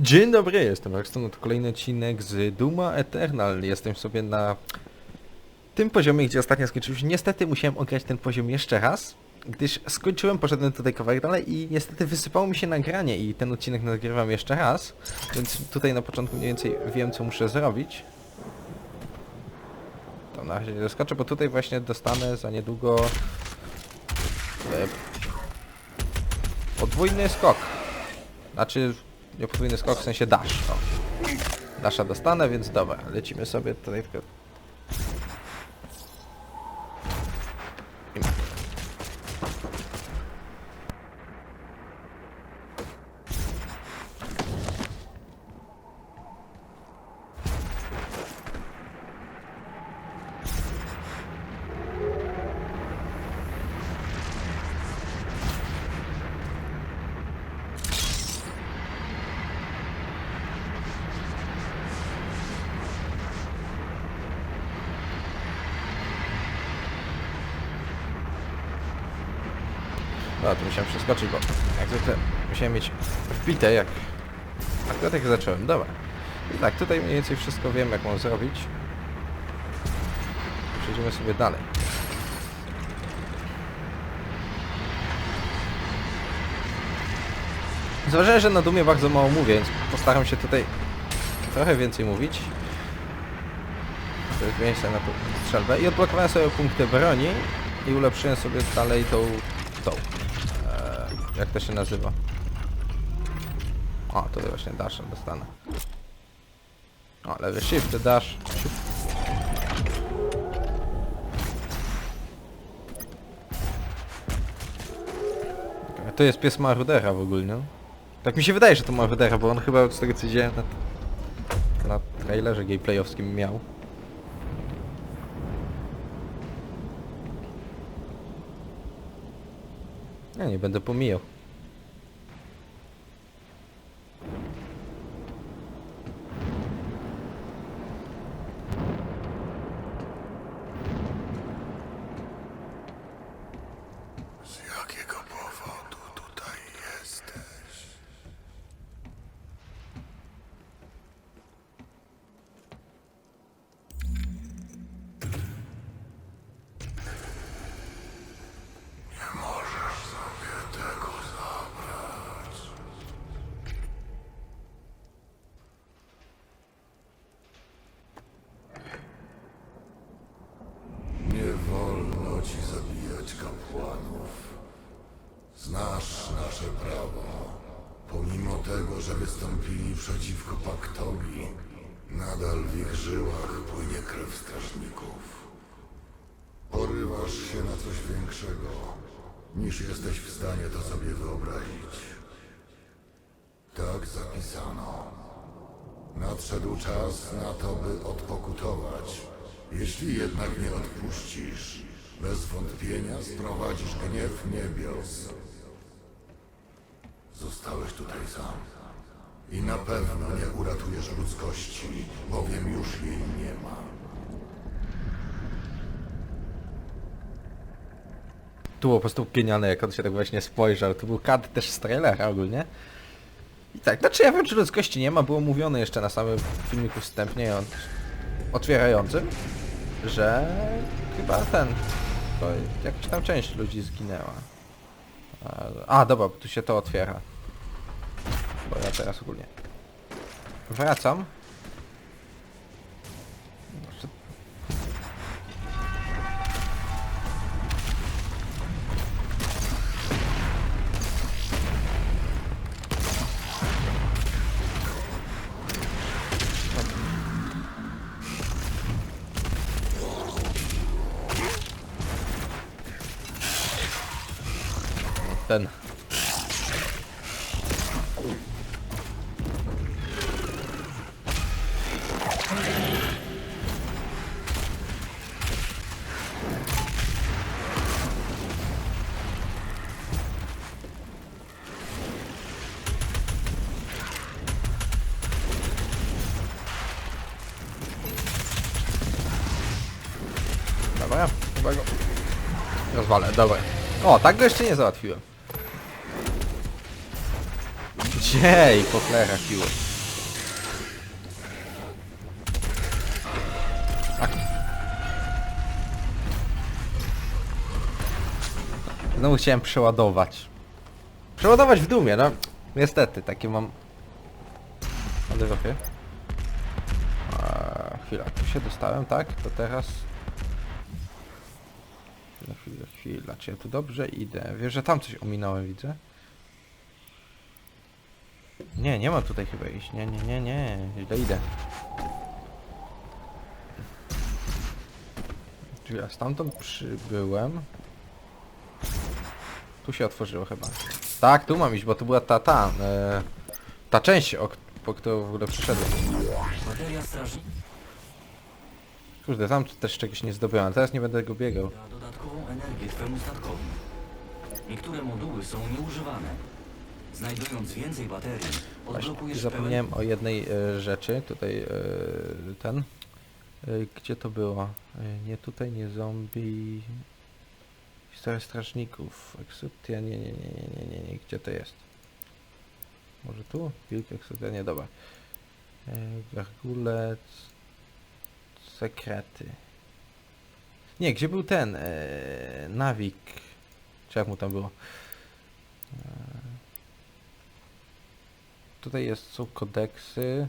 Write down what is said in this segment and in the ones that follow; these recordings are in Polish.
Dzień dobry, jestem Rockstar, to kolejny odcinek z Duma Eternal. Jestem sobie na tym poziomie, gdzie ostatnio skończyliśmy. Niestety musiałem ograć ten poziom jeszcze raz, gdyż skończyłem, poszedłem tutaj kawałek dalej i niestety wysypało mi się nagranie i ten odcinek nagrywam jeszcze raz, więc tutaj na początku mniej więcej wiem, co muszę zrobić. To na razie nie bo tutaj właśnie dostanę za niedługo e, podwójny skok. Znaczy, podwójny skok, w sensie dash. O. Dasha dostanę, więc dobra, lecimy sobie tutaj tylko... No, tu musiałem przeskoczyć, bo jak zwykle musiałem mieć wbite jak... Akurat jak zacząłem, dobra. I tak, tutaj mniej więcej wszystko wiem, jak mam zrobić. Przejdziemy sobie dalej. Zauważyłem, że na Dumie bardzo mało mówię, więc postaram się tutaj trochę więcej mówić. To jest miejsce na strzelbę. I odblokowałem sobie punkty broni i ulepszyłem sobie dalej tą... tą. Jak to się nazywa? O, tutaj właśnie dash dostanę. O, lewy shift, dash. To jest pies Marudera w ogóle, no. Tak mi się wydaje, że to Marudera, bo on chyba z tego co widziałem na, na trailerze gameplayowskim miał. Ja nie będę pomijał. Wystąpili przeciwko paktowi, nadal w ich żyłach płynie krew strażników. Porywasz się na coś większego, niż jesteś w stanie to sobie wyobrazić. Tak zapisano. Nadszedł czas na to, by odpokutować. Jeśli jednak nie odpuścisz, bez wątpienia sprowadzisz gniew niebios. Zostałeś tutaj sam. I na pewno nie uratujesz ludzkości, bowiem już jej nie ma. Tu było po prostu genialne, jak on się tak właśnie spojrzał. To był kat też z trailera ogólnie. I tak, znaczy ja wiem, czy ludzkości nie ma, było mówione jeszcze na samym filmiku wstępnie od, otwierającym, że chyba ten, to jakaś tam część ludzi zginęła. A, dobra, tu się to otwiera. Bo ja teraz ogólnie wracam. walę, dawaj. O, tak go jeszcze nie załatwiłem. Dziej, po flechach. Znowu tak. chciałem przeładować. Przeładować w dumie, no. Niestety, takie mam... Ale eee, chwila, tu się dostałem, tak? To teraz chwila. Czy ja tu dobrze idę? Wiesz, że tam coś ominąłem, widzę? Nie, nie ma tutaj chyba iść. Nie, nie, nie, nie. Źle idę. Czyli ja stamtąd przybyłem. Tu się otworzyło chyba. Tak, tu mam iść, bo to była ta, ta, e, ta część, o, po którą w ogóle przyszedłem. Bateria Kurde, tam też czegoś nie zdobyłem, ale teraz nie będę go biegał. da dodatkową energię Twemu statkowi. Niektóre moduły są nieużywane. Znajdując więcej baterii, Właśnie odblokujesz zapomniałem o jednej e, rzeczy, tutaj e, ten. E, gdzie to było? E, nie tutaj, nie zombie. Historia strażników. Exutia, nie, nie, nie, nie, nie, nie, nie, gdzie to jest? Może tu? Wilk, Exutia, nie, dobra. E, gargulec. Sekrety. Nie, gdzie był ten? E, Nawik. Czy jak mu tam było? Tutaj jest, są kodeksy.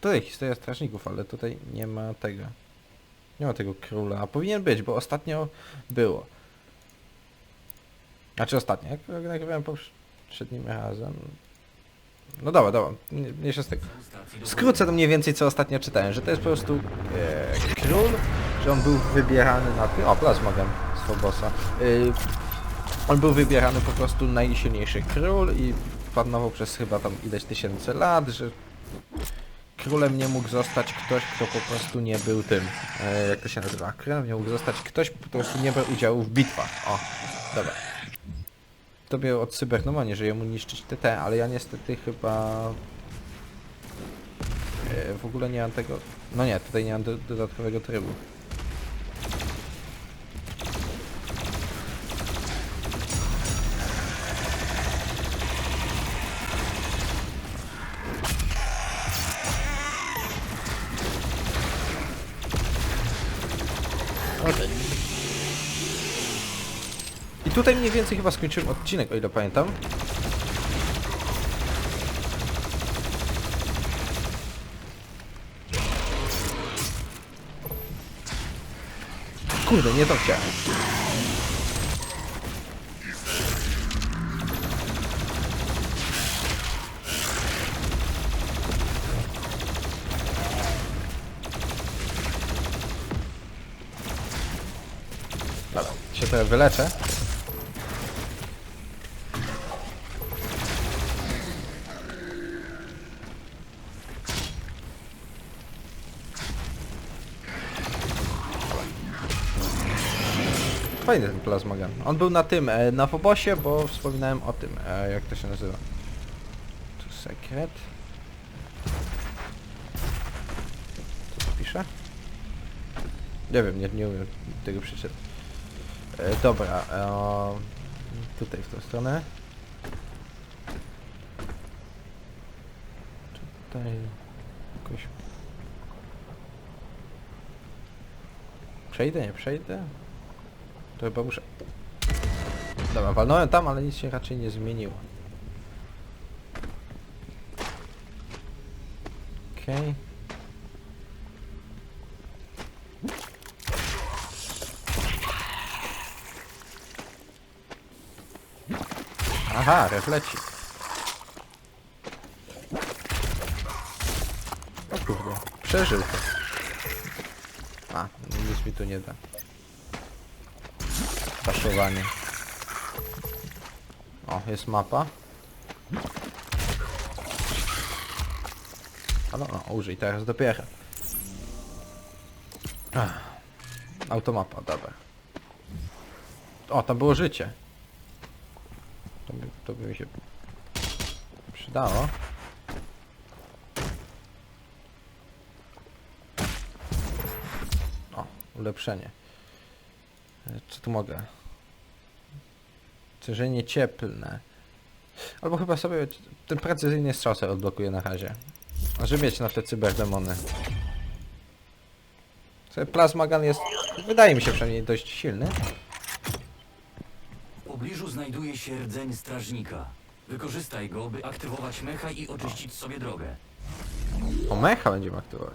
Tutaj historia strażników, ale tutaj nie ma tego. Nie ma tego króla. A powinien być, bo ostatnio było. Znaczy ostatnio, jak nagrywałem poprzednim razem. No dobra, dobra, się z tego. Skrócę to mniej więcej co ostatnio czytałem, że to jest po prostu e, król, że on był wybierany na. O, plazmogam z Fobosa. Y, on był wybierany po prostu najsilniejszy król i panował przez chyba tam ileś tysięcy lat, że królem nie mógł zostać ktoś, kto po prostu nie był tym. E, jak to się nazywa? Królem nie mógł zostać ktoś, kto po prostu nie brał udziału w bitwach. O, dobra. Tobie od cybernomanii, że jemu niszczyć TT, ale ja niestety chyba e, w ogóle nie mam tego. No nie, tutaj nie mam do, dodatkowego trybu. Tutaj mniej więcej chyba skończyłem odcinek, o ile pamiętam. Kurde, nie to chciałem. Wyleczę. Fajny ten plazmogan. On był na tym, e, na Fobosie, bo wspominałem o tym, e, jak to się nazywa. Tu sekret. Co tu pisze? Nie wiem, nie, nie umiem tego przeczytać. E, dobra, e, tutaj w tą stronę. Tutaj jakoś... Przejdę, nie przejdę? To chyba muszę... Dobra, walnąłem tam, ale nic się raczej nie zmieniło. Okej. Aha, reflecik. O kurde, przeżył to. A, nic mi tu nie da. Paszowanie. O, jest mapa. A no, no, użyj teraz dopiero. Ach. Automapa, dobra. O, tam było życie. To by, to by mi się przydało. O, ulepszenie. E, Co tu mogę? Ciężenie cieplne. Albo chyba sobie ten precyzyjny strzał sobie odblokuję na razie. Żeby mieć na te cyberdemony. Ten Plazmagan jest, wydaje mi się przynajmniej dość silny. W pobliżu znajduje się rdzeń strażnika. Wykorzystaj go, by aktywować mecha i oczyścić sobie drogę. O mecha będziemy aktywować.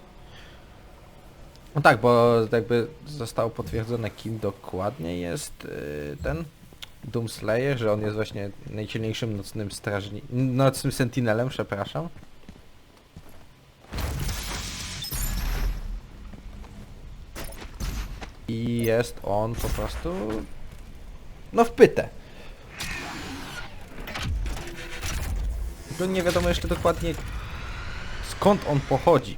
No tak, bo jakby zostało potwierdzone kim dokładnie jest yy, ten Doomslayer, że on jest właśnie najsilniejszym nocnym strażnikiem, nocnym sentinelem, przepraszam. I jest on po prostu no w pytę. Tylko nie wiadomo jeszcze dokładnie skąd on pochodzi.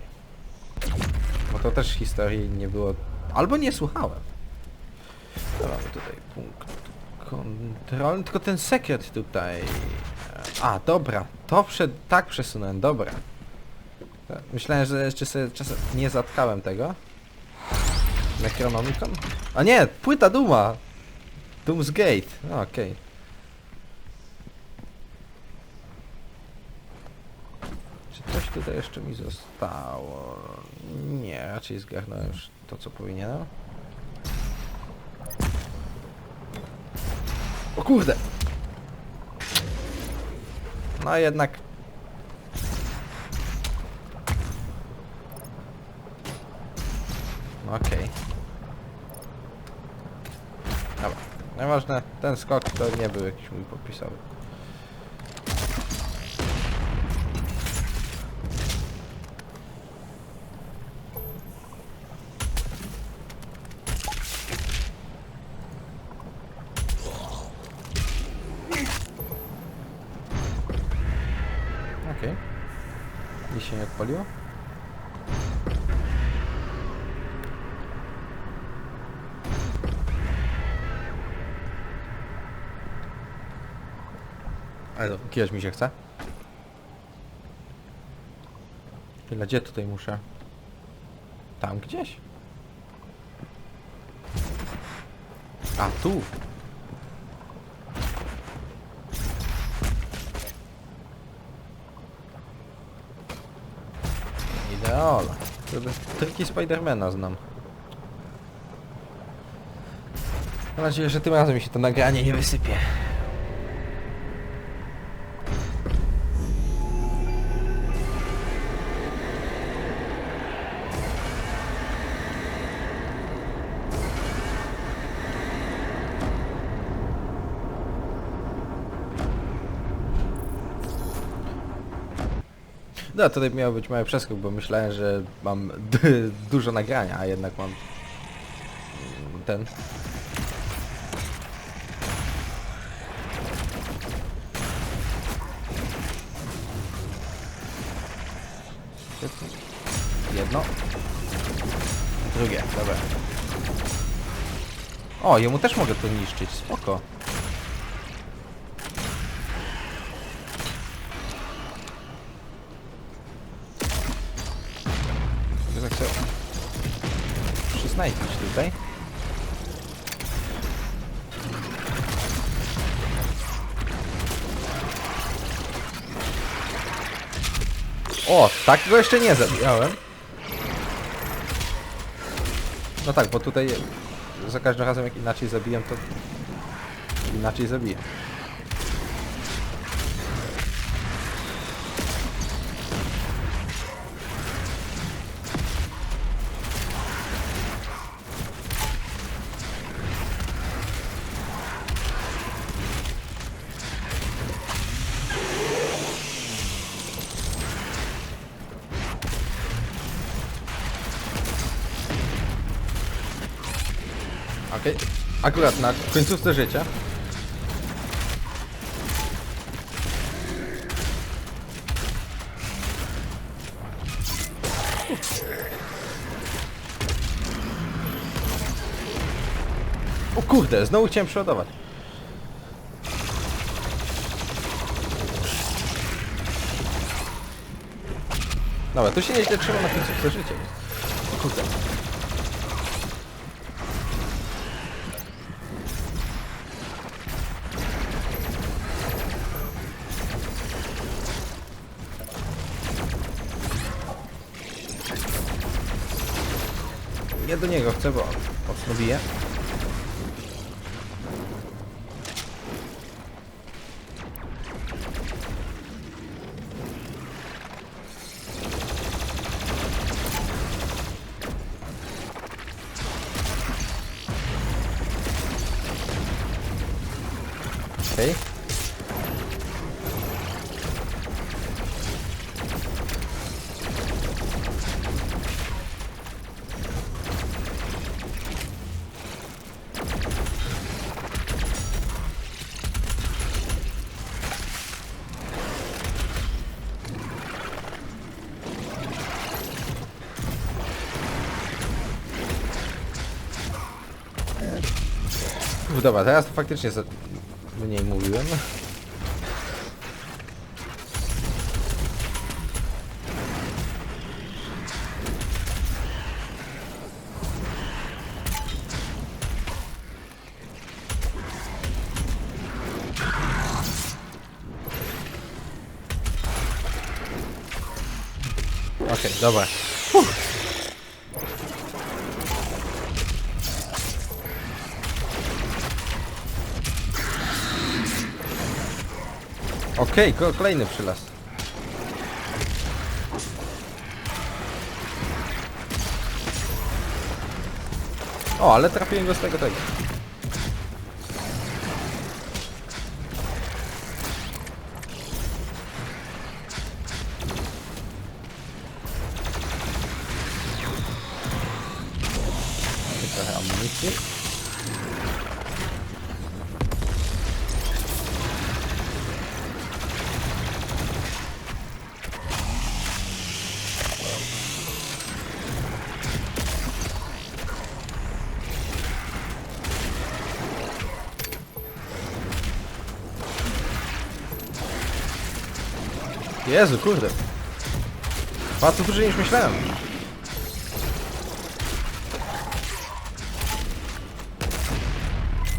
Bo to też historii nie było... Albo nie słuchałem. To mamy tutaj punkt kontrolny, tylko ten sekret tutaj... A, dobra, to przed... tak przesunąłem, dobra. Myślałem, że jeszcze sobie czasem nie zatkałem tego. Necronomicon? A nie, płyta Duma! Doom's Gate, okej. Czy coś tutaj jeszcze mi zostało? Nie, raczej zgarnąłem już to, co powinienem. O kurde! No jednak... Okej. Dobra. Nieważne, ten skok to nie był jakiś mój popisowy. Się nie odpaliło? Ale kiedyś mi się chce. Tyle, gdzie tutaj muszę? Tam gdzieś? A, tu! Kurde, Triki Spidermana znam. Mam nadzieję, że tym razem mi się to nagranie nie wysypie. No, tutaj miał być mały przeskok, bo myślałem, że mam dużo nagrania, a jednak mam ten. Jedno. Drugie, dobra. O, jemu też mogę to niszczyć, spoko. Tutaj. O, tak go jeszcze nie zabijałem. No tak, bo tutaj za każdym razem jak inaczej zabijam, to inaczej zabiję. Akurat na końcówce życia. O kurde, znowu chciałem przeładować. Dobra, tu się nieźle trzyma na końcówce życia. Kurde. Do niego chcę, bo mocno bije. Dobra, teraz to faktycznie za... mniej mówiłem. Okej, dobra. Okej, ko- kolejny przylas. O, ale trafiłem go z tego tego. Trochę amunicji. Jezu, kurde. Bardzo dużo niż myślałem.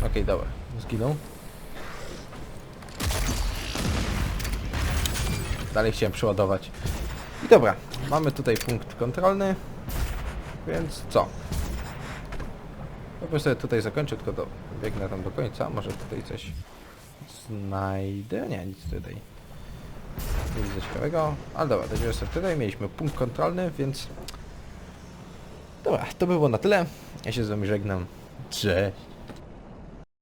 Okej, dobra. Zginął. Dalej chciałem przeładować. I dobra, mamy tutaj punkt kontrolny. Więc co? Po prostu tutaj zakończę, tylko do, biegnę tam do końca. Może tutaj coś znajdę? Nie, nic tutaj widzę ciekawego. Ale dobra, będziemy sobie tutaj. Mieliśmy punkt kontrolny, więc... Dobra, to by było na tyle. Ja się z wami żegnam. Cześć.